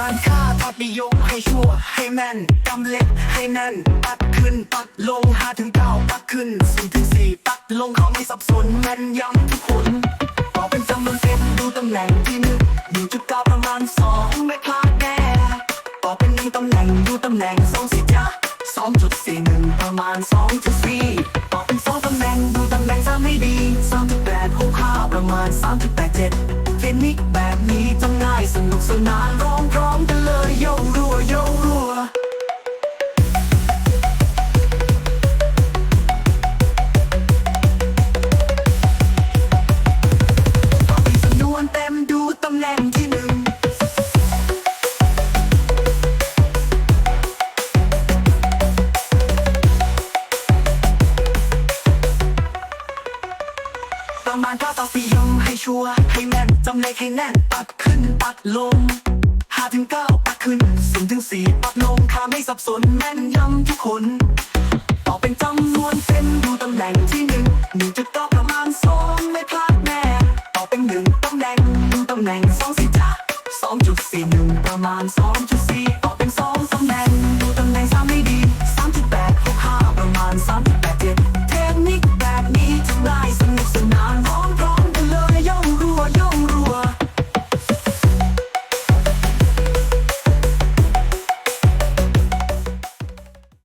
การค่าพับไปยงให้ชัวให้แม่นกำเล็กให้แน่นปัดขึ้นปัดลงห้าถึงเก้าปัดขึ้นสี่ถึงสี่ปัดลงเขาไม่สับสนแม่นยำทุกคนบอกเป็นจำนวนเต็มดูตำแหน่งที่หนึ่งหนึ่จุดเก้าประมาณสองไม่พลาดแน่บอกเป็นหนึ่งตำแหน่งดูตำแหน่งสองสิจ๊ะสองจุดสี่หนึ่งประมาณสองจุดสี่บอกเป็นสองตำแหน่งดูตำแหน่งสามไม่ดีสามจุดแปดหกห้าประมาณสามจุดแปดเจ็ด เทคนิกแบบนี้จำง่ายสนุกสนานร้องพร้อมกันเลย ประมาณเก้าต่อปียงให้ชัวร์ให้แม่นจำเลขให้แน่นปัดขึ้นปัดลงห้าถึงเก้าปัดขึ้นศูนย์ถึงสี่ปัดลงค่าไม่สับสนแม่นยำทุกคนต่อเป็นจำนวนเต็มดูตำแหน่งที่หนึ่งหนึ่งจุดเก้าประมาณสองไม่พลาดแน่ต่อเป็นหนึ่งตำแหน่งดูตำแหน่งสองสิจ้ะสองจุดสี่หนึ่งประมาณสองจุดสี่ต่องสองแน